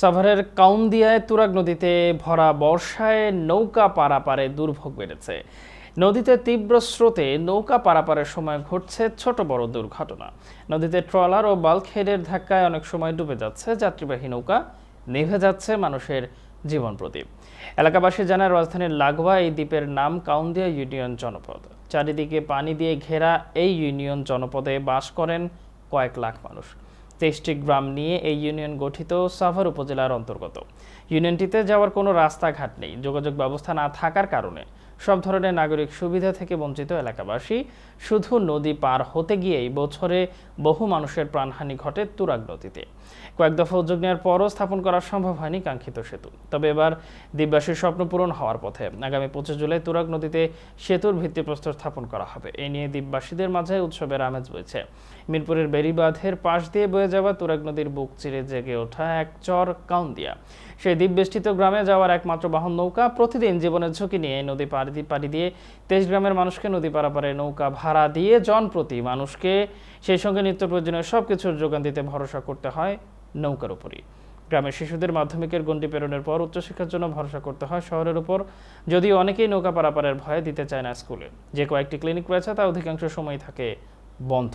সাভারের কাউন্দিয়ায় তুরাগ নদীতে ভরা বর্ষায় নৌকা পারাপারে দুর্ভোগ বেড়েছে। নদীতে তীব্র স্রোতে নৌকা পারাপারের সময় ঘটছে ছোট বড় দুর্ঘটনা। নদীতে ট্রলার ও বাল্কহেডের ধাক্কায় অনেক সময় ডুবে যাচ্ছে যাত্রীবাহী নৌকা, নিভে যাচ্ছে মানুষের জীবন প্রদীপ। এলাকাবাসী জানায় রাজধানীর লাগোয়া এই দ্বীপের নাম কাউন্দিয়া ইউনিয়ন জনপদ। চারিদিকে পানি দিয়ে ঘেরা এই ইউনিয়ন জনপদে বাস করেন কয়েক লাখ মানুষ। তেইশটি গ্রাম নিয়ে এই ইউনিয়ন গঠিত সাভার উপজেলার অন্তর্গত। ইউনিয়নটিতে যাওয়ার কোনো রাস্তাঘাট নেই, যোগাযোগ ব্যবস্থা না থাকার কারণে। সব ধরনের নাগরিক সুবিধা থেকে বঞ্চিত এলাকাবাসী শুধু নদী পার হতে গিয়েই বছরে বহু মানুষের প্রাণহানি ঘটে তুরাগ নদীতে। কয়েক দফা উদ্যোগ নেওয়ার পরও স্থাপন করা সম্ভব হয়নি কাঙ্ক্ষিত সেতু। তবে এবার দ্বীপবাসীর স্বপ্ন পূরণ হওয়ার পথে আগামী পঁচিশ জুলাই তুরাগ নদীতে সেতুর ভিত্তিপ্রস্তর স্থাপন করা হবে। এ নিয়ে দ্বীপবাসীদের মাঝে উৎসবের আমেজ বইছে। মিরপুরের বেড়িবাঁধের পাশ দিয়ে বয়ে যাওয়া তুরাগ নদীর বুক চিরে জেগে ওঠা এক চর কাউন্দিয়া। সেই দ্বীপবেষ্টিত গ্রামে যাওয়ার একমাত্র বাহন নৌকা প্রতিদিন জীবনের ঝুঁকি নিয়ে নদী পাড়ি পাড়ি দিয়ে তেইশ গ্রামের মানুষকে নদী পারাপারে নৌকা ভাড়া দিয়ে জনপ্রতি মানুষকে সেই সঙ্গে নিত্য প্রয়োজনীয় সব কিছুর যোগান দিতে ভরসা করতে হয় নৌকার উপরই। গ্রামের শিশুদের মাধ্যমিকের গণ্ডি পেরোনের পর উচ্চশিক্ষার জন্য ভরসা করতে হয় শহরের উপর। যদিও অনেকেই নৌকা পারাপারের ভয়ে দিতে চায় না স্কুলে। যে কয়েকটি ক্লিনিক রয়েছে, তা অধিকাংশ সময় থাকে বন্ধ।